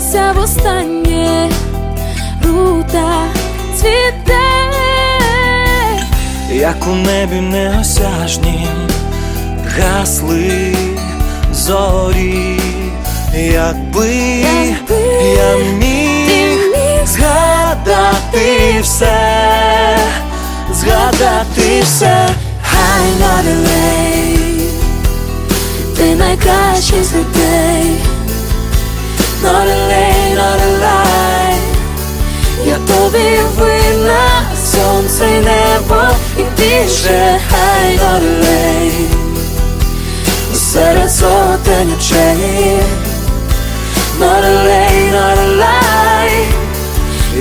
здавалося востаннє, рута цвіте. як у небі неосяжнім гасли зорі, якби Якби я міг міг згадати все, згадати все, Хай на Ти найкращий з людей Not a lay, not a lie Я тобі винна Сонце й небо і більше Хай not a lay Серед сотень очей Not a lay, not a lie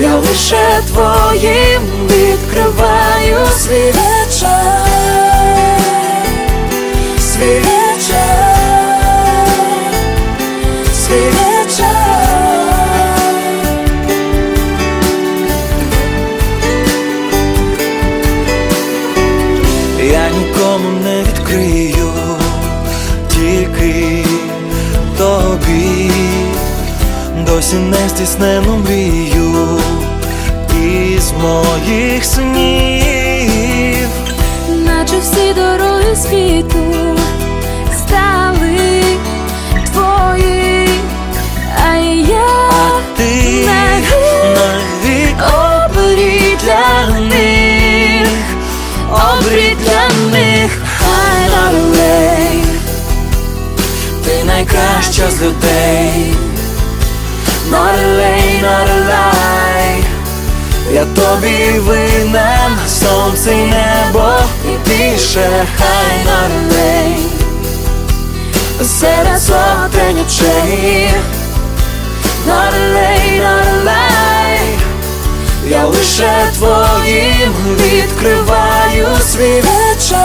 я лише твоїм відкриваю свій вечір, я нікому не відкрию, тільки тобі, досі не стіснену мрію із моїх снів. Найкраща з людей. not a lay, not a lie. Я тобі винен, сонце й небо і більше хай not a lay. Серед сотень очей, not a lay, not a lie. я лише твоїм відкриваю свій вечір,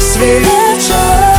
свій вечір,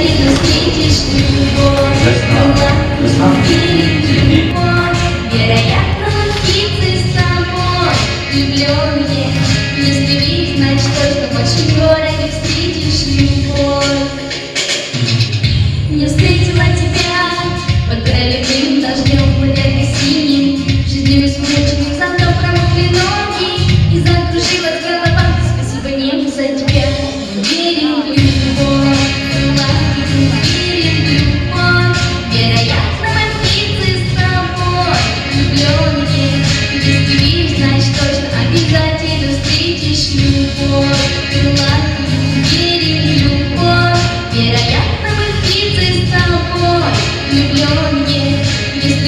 Let's not. Let's not.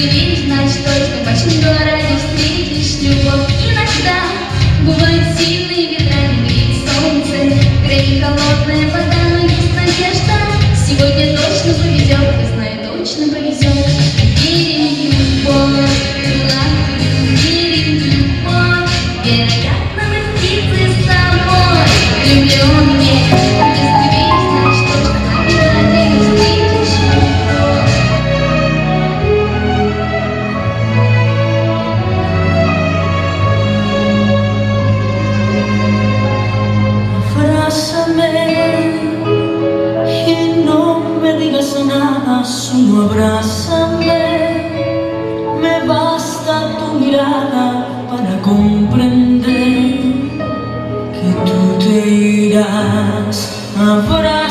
Живи, значит точно почти гора, не встретишь любовь иногда бывает сильный. gas, out